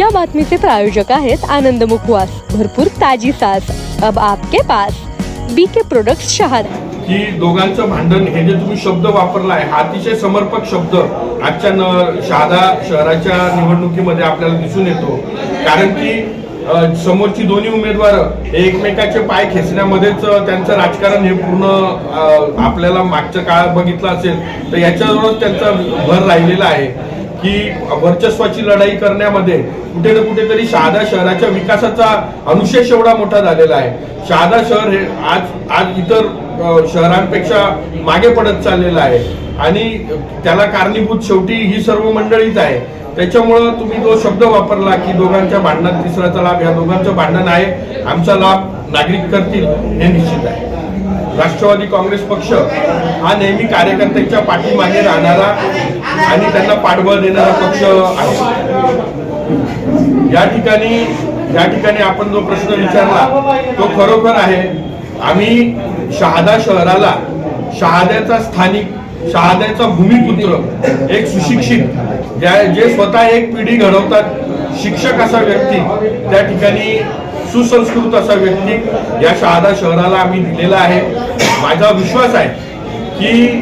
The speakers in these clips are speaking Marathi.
या बातमीचे प्रायोजक आहेत आनंद मुखवास. भरपूर ताजी सास. अब आपके pass. B K product Shahada. की दोघांचं भांडण हे जे तुम्ही शब्द वापरलाय हा अतिशय समर्पक शब्द आजच्या न शहादा शहराच्या निवडणुकीमध्ये आपल्याला दिसून येतो. कारण की समोरची दोन्ही उमेदवार एकमेकाचे पाय खेचण्यामध्येच त्यांचं राजकारण हे पूर्ण आपल्याला मागच्या काळात बघितलं असेल तर याच्यावरच त्यांचा भर राहिलेला आहे. की वर्चस्वाची लढाई करण्यामध्ये कुठे ना कुठेतरी शहादा शहराच्या विकासाचा अनुशेष एवढा मोठा झालेला आहे. शहादा शहर हे आज आज इतर शहरांपेक्षा मागे पडत चाललेलं आहे. आणि त्याला कारणीभूत शेवटी ही सर्व मंडळीच आहे. त्याच्यामुळं तुम्ही जो शब्द वापरला की दोघांच्या भांडणात तिसऱ्याचा लाभ या दोघांचं भांडण आहे आमचा लाभ नागरिक करतील हे निश्चित आहे. राष्ट्रवादी काँग्रेस पक्ष हा नेहमी कार्यकर्त्यांच्या पाठीमागे राहणारा आणि त्यांना पाठबळ देणारा पक्ष आहे. या ठिकाणी या ठिकाणी आपण जो प्रश्न विचारला तो खरोखर आहे. आम्ही शहादा शहराला शहाद्याचा स्थानिक शहाद्याचा भूमिपुत्र एक सुशिक्षित ज्या जे स्वतः एक पिढी घडवतात शिक्षक असा व्यक्ती त्या ठिकाणी सुसंस्कृत असा व्यक्ती या शहादा शहराला आम्ही दिलेला आहे. माझा विश्वास आहे की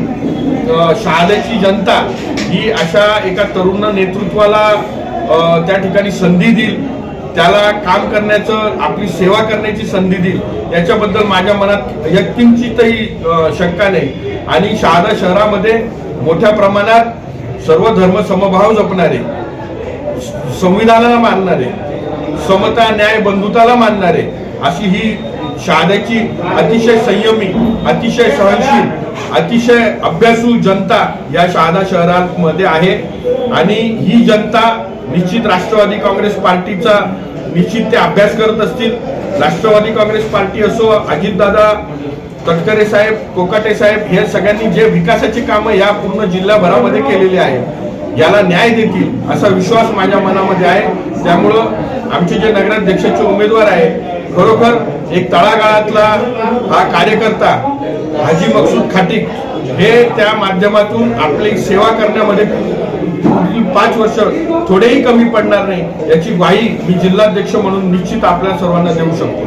शहाद्याची जनता ही अशा एका तरुण नेतृत्वाला त्या ठिकाणी संधी देईल. त्याला काम करण्याचं आपली सेवा करण्याची संधी देईल. याच्याबद्दल माझ्या मनात व्यक्तींचीही शंका नाही. आणि शहादा शहरामध्ये मोठ्या प्रमाणात सर्व धर्म समभाव जपणारे संविधानाला मानणारे समता न्याय बंधुताला मानणारे अशी ही शहाद्याची अतिशय संयमी अतिशय सहनशील अतिशय अभ्यासू जनता या शहादा शहरामध्ये आहे. आणि ही जनता निश्चित राष्ट्रवादी काँग्रेस पार्टीचा निश्चित ते अभ्यास करत असतील. राष्ट्रवादी काँग्रेस पार्टी असो अजितदादा तटकरे साहेब कोकाटे साहेब हे सगळ्यांनी जे विकासाची कामं या पूर्ण जिल्हाभरामध्ये केलेली आहे याला न्याय देतील असा विश्वास माझ्या मनामध्ये आहे. त्यामुळं आमचे जे नगराध्यक्षाचे उमेदवार आहे खरोखर एक तळागाळातला हा कार्यकर्ता हाजी मकसूद खाटिक हे त्या माध्यमातून आपली सेवा करण्यामध्ये पुढील पाच वर्ष थोडेही कमी पडणार नाही याची ग्वाही मी जिल्हाध्यक्ष म्हणून निश्चित आपल्या सर्वांना देऊ शकतो.